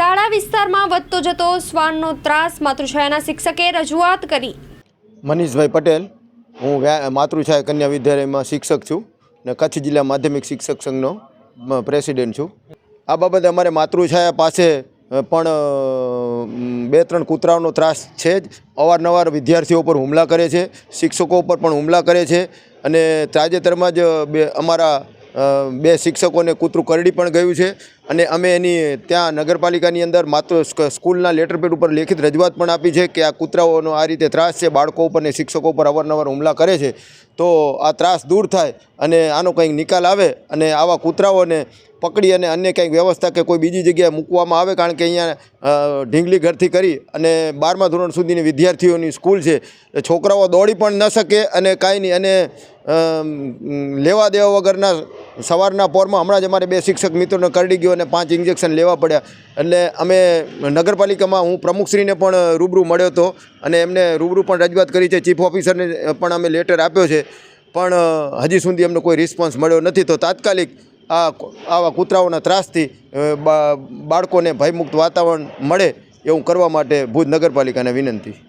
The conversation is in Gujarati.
શાળા વિસ્તારમાં વધતો જતો શ્વાનનો ત્રાસ માતૃછાયાના શિક્ષકે રજૂઆત કરી. મનીષભાઈ પટેલ, હું માતૃછાયા કન્યા વિદ્યાલયમાં શિક્ષક છું ને કચ્છ જિલ્લા માધ્યમિક શિક્ષક સંઘનો પ્રેસિડેન્ટ છું. આ બાબતે અમારે માતૃછાયા પાસે પણ બે ત્રણ કૂતરાઓનો ત્રાસ છે જ. અવારનવાર વિદ્યાર્થીઓ પર હુમલા કરે છે, શિક્ષકો પર પણ હુમલા કરે છે અને તાજેતરમાં જ બે, અમારા બે શિક્ષકોને કૂતરું કરડી પણ ગયું છે. અને અમે એની ત્યાં નગરપાલિકાની અંદર માત્ર સ્ક- સ્કૂલના લેટરપેડ ઉપર લેખિત રજૂઆત પણ આપી છે કે આ કૂતરાઓનો આ રીતે ત્રાસ છે, બાળકો ઉપર અને શિક્ષકો ઉપર અવારનવાર હુમલા કરે છે. તો આ ત્રાસ દૂર થાય અને આનો કંઈક નિકાલ આવે અને આવા કૂતરાઓને પકડી અને અન્ય કંઈક વ્યવસ્થા કે કોઈ બીજી જગ્યાએ મૂકવામાં આવે, કારણ કે અહીંયા ઢીંગલી ઘરથી કરી અને બારમા ધોરણ સુધીની વિદ્યાર્થીઓની સ્કૂલ છે. છોકરાઓ દોડી પણ ન શકે અને કાંઈ નહીં. અને લેવા દેવા વગરના સવારના પોરમાં હમણાં જ અમારે બે શિક્ષક મિત્રોને કરડી ગયો અને પાંચ ઇન્જેક્શન લેવા પડ્યા. એટલે અમે નગરપાલિકામાં હું પ્રમુખશ્રીને પણ રૂબરૂ મળ્યો હતો અને એમને રૂબરૂ પણ રજૂઆત કરી છે. ચીફ ઓફિસરને પણ અમે લેટર આપ્યો છે. પણ હજી સુધી અમને કોઈ રિસ્પોન્સ મળ્યો નથી. તો તાત્કાલિક આ આવા કૂતરાઓના ત્રાસથી બાળકોને ભયમુક્ત વાતાવરણ મળે એવું કરવા માટે ભુજ નગરપાલિકાને વિનંતી.